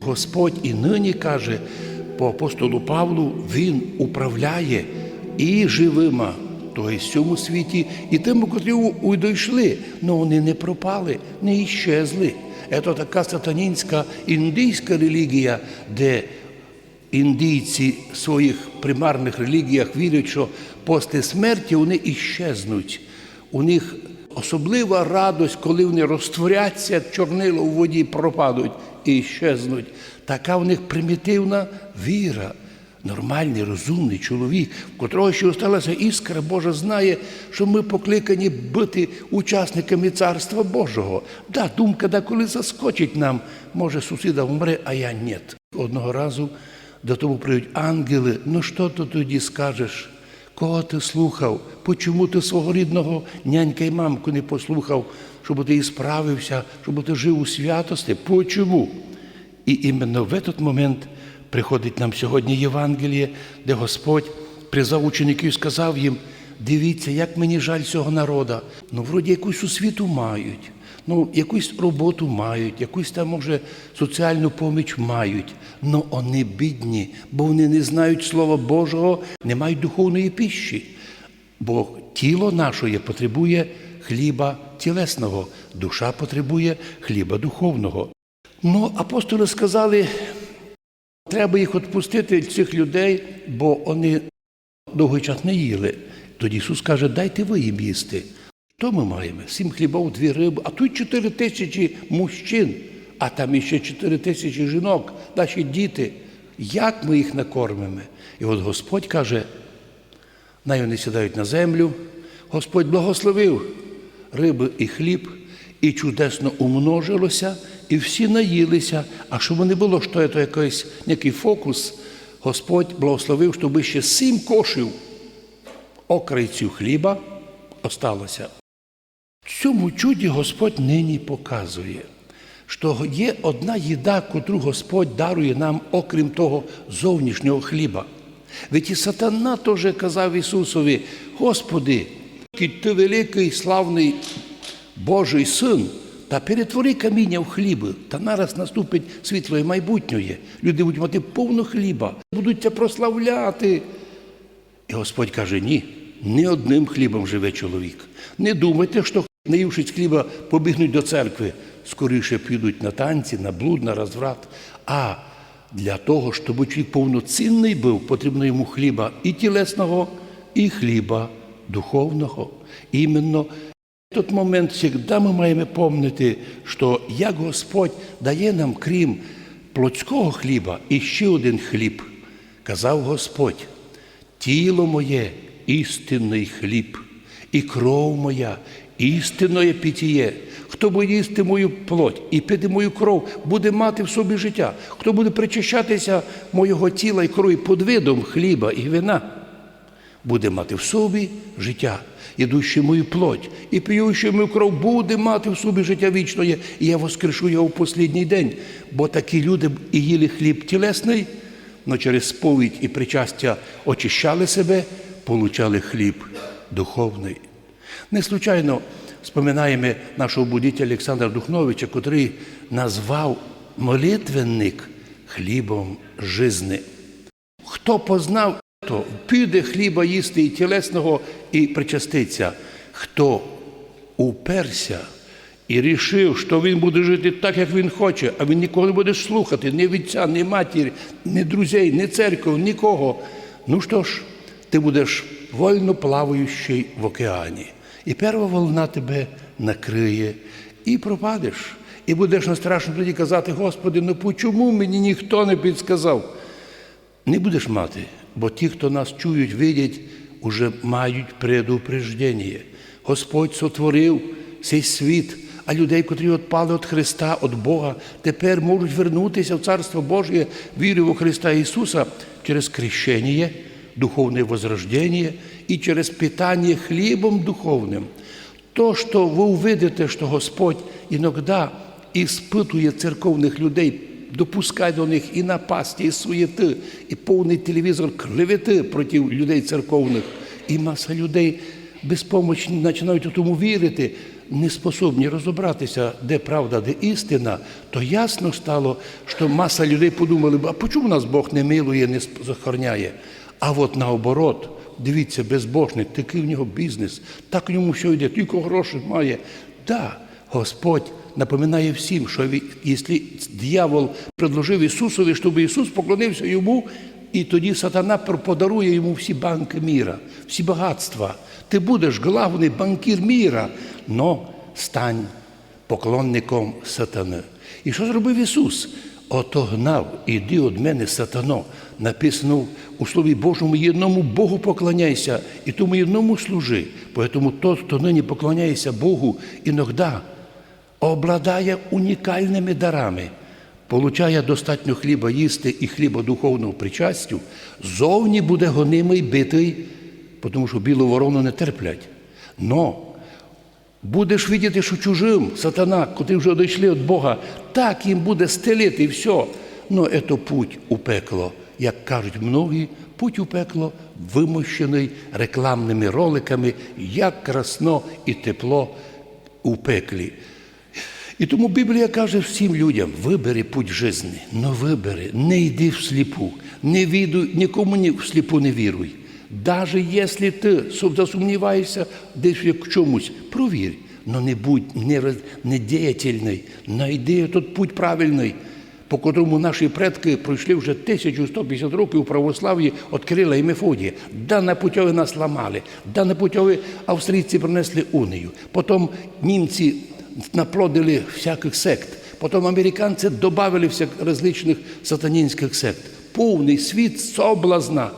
Господь і нині каже по апостолу Павлу, Він управляє і живима, тобто в цьому світі, і тими, котрі уйдойшли, але вони не пропали, не іщезли. Це така сатанінська індійська релігія, де індійці в своїх примарних релігіях вірять, що після смерті вони іщезнуть. У них особлива радость, коли вони розтворяться, чорнило у воді пропадуть і щезнуть. Така в них примітивна віра. Нормальний, розумний чоловік, в котрого ще осталася іскра, Божа знає, що ми покликані бути учасниками Царства Божого. Да, думка деколи заскочить нам, може, сусіда вмре, а я ні. Одного разу до того прийдуть ангели, ну що ти тоді скажеш? Кого ти слухав? Почому ти свого рідного нянька і мамку не послухав, щоб ти і справився, щоб ти жив у святості? Почому? І іменно в этот момент приходить нам сьогодні Євангеліє, де Господь призвав учеників і сказав їм: дивіться, як мені жаль цього народа. Ну, вроді якусь освіту мають, ну, якусь роботу мають, якусь там, може, соціальну поміч мають. але вони бідні, бо вони не знають Слова Божого, не мають духовної пищі. Бо тіло наше потребує хліба тілесного, душа потребує хліба духовного. Ну, апостоли сказали, треба їх відпустити, цих людей, бо вони довгий час не їли. Тоді Ісус каже, дайте ви їм їсти. Що ми маємо? Сім хлібов, дві риби, а тут чотири тисячі мужчин, а там іще чотири тисячі жінок, наші діти. Як ми їх накормимо? І от Господь каже, най вони сідають на землю. Господь благословив риби і хліб, і чудесно умножилося, і всі наїлися. А щоб не було, що це якийсь який фокус, Господь благословив, щоб ще сім кошів окрайців хліба осталося. Цьому чуді Господь нині показує, що є одна їда, котру Господь дарує нам, окрім того зовнішнього хліба. Ведь і сатана теж казав Ісусові, Господи, ти великий славний Божий син, та перетвори каміння в хліби, та нараз наступить світло і майбутнє. Люди будуть мати повно хліба, будуть це прославляти. І Господь каже: ні, не одним хлібом живе чоловік. Не думайте, що наївшись хліба, побігнуть до церкви, скоріше підуть на танці, на блуд, на розврат. А для того, щоб чоловік повноцінний був, потрібно йому хліба і тілесного, і хліба духовного. Іменно в той момент завжди ми маємо пам'ятати, що як Господь дає нам, крім плотського хліба, і ще один хліб, казав Господь, тіло моє істинний хліб, і кров моя істинне питіє. Хто буде їсти мою плоть і пити мою кров, буде мати в собі життя. Хто буде причащатися моєго тіла і крові під видом хліба і вина, буде мати в собі життя, ідущий мою плоть і п'ющий мою кров, буде мати в собі життя вічне, і я воскрешу його в останній день. Бо такі люди і їли хліб тілесний, але через сповідь і причастя очищали себе, получали хліб духовний. Не случайно споминаємо нашого будителя Олександра Духновича, котрий назвав молитвенник хлібом жизни. Хто познав, то піде хліба їсти і тілесного, і причаститься. Хто уперся і рішив, що він буде жити так, як він хоче, а він нікого не буде слухати, ні відця, ні матір, ні друзей, ні церков, нікого. Ну що ж, ти будеш вольно плаваючий в океані. І перша волна тебе накриє, і пропадеш. І будеш на страшному тоді казати, Господи, ну чому мені ніхто не підсказав? Не будеш мати, бо ті, хто нас чують, видять, уже мають предупреждення. Господь сотворив цей світ, а людей, котрі відпали від Христа, від Бога, тепер можуть вернутися в Царство Божє, вірою у Христа Ісуса через крещення, духовне возрождення і через питання хлібом духовним. То, що ви увидите, що Господь іноді іспитує церковних людей, допускає до них і напасті, і суєти, і повний телевізор клевети проти людей церковних, і маса людей безпомочні починають у тому вірити. не способні розібратися, де правда, де істина, то ясно стало, що маса людей подумали, а чому нас Бог не милує, не захороняє? А от наоборот, дивіться, безбожник, такий в нього бізнес, так в ньому що йде, тільки грошей має. Да, Господь напоминає всім, що якщо дьявол предложив Ісусові, щоб Ісус поклонився йому, і тоді сатана подарує йому всі банки міра, всі багатства. Ти будеш главний банкір міра, но стань поклонником сатани. І що зробив Ісус? Отогнав, іди від мене, сатано. Написано у Слові Божому, єдному Богу поклоняйся, і тому єдному служи. Поэтому тот, хто нині поклоняється Богу, іноді обладає унікальними дарами, получає достатньо хліба їсти і хліба духовного причастю, зовні буде гонимий битий, тому що білу ворону не терплять. Но будеш видіти, що чужим сатана, котрі вже дійшли від Бога, так їм буде стелити і все. Ну, це путь у пекло. Як кажуть многі, путь у пекло вимощений рекламними роликами, як красно і тепло у пеклі. І тому Біблія каже всім людям: вибери путь житті, но вибери, не йди всліпу, не відуй, нікому ні всліпу не віруй. Даже якщо ти сум- засумніваєшся десь в чомусь, провір, но не будь не, не діятельний, знайди тут путь правильний, по котрому наші предки пройшли вже 1150 років у православ'ї від Кирила і Мефодія. Да на путьові нас ламали, да на путьові австрійці принесли унію. Потім німці наплодили всяких сект. Потім американці додали всяк различних сатанінських сект. Повний світ соблазна,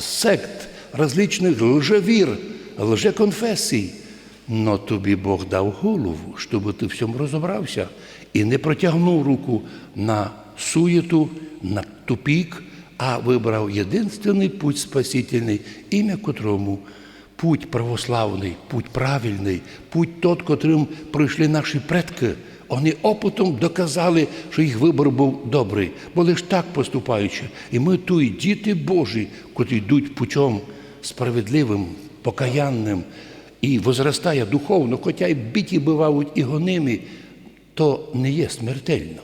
сект, различних лжевір, лжеконфесій. Но тобі Бог дав голову, щоб ти в цьому розібрався і не протягнув руку на суєту, на тупік, а вибрав єдинственний путь спасительний, ім'я котрому путь православний, путь правильний, путь тот, котрим пройшли наші предки. Вони опитом доказали, що їх вибор був добрий, бо лиш так поступаючи. І ми тут діти Божі, котрі йдуть путем справедливим, покаянним і возростає духовно, хоча й біті бувають і гонимі, то не є смертельно.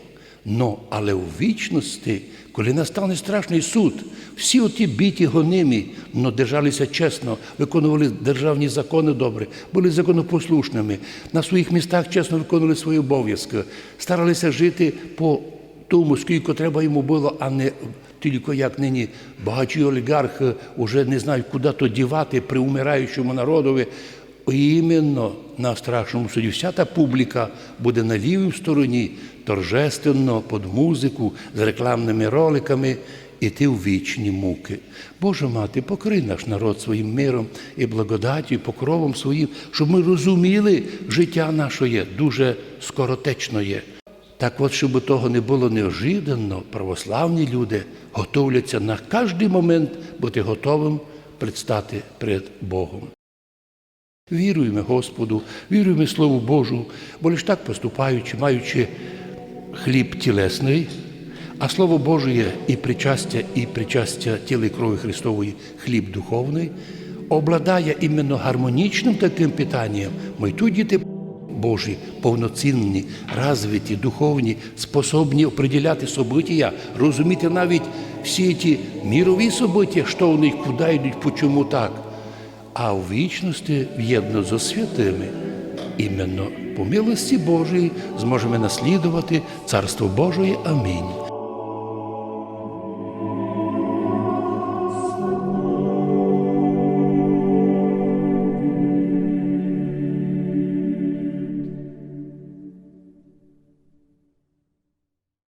Но, але у вічності, коли настане страшний суд, всі оті біті гонимі, но держалися чесно, виконували державні закони добре, були законопослушними, на своїх містах чесно виконували свої обов'язки, старалися жити по тому, скільки треба йому було, а не тільки як нині багаті олігархи вже не знають, куди то дівати при умираючому народові. Іменно на страшному суді вся та публіка буде на лівій стороні, торжественно, під музику, з рекламними роликами іти в вічні муки. Боже мати, покрий наш народ своїм миром і благодаттю, і покровом своїм, щоб ми розуміли, життя наше дуже скоротечно. Так от, щоб того не було неожиданно, православні люди готовляться на кожний момент бути готовим предстати перед Богом. Віруємо Господу, віруємо Слову Божу, бо лиш так поступаючи, маючи хліб тілесний, а Слово Боже і причастя, і причастя тіла і крові Христової, хліб духовний, обладає іменно гармонічним таким питанням. Ми тут діти Божі, повноцінні, розвиті, духовні, способні определяти события, розуміти навіть всі ті мірові события, що у них, куди йдуть, почому так а в вічності в'єдно зо святими. Іменно по милості Божої зможемо наслідувати Царство Божої. Амінь.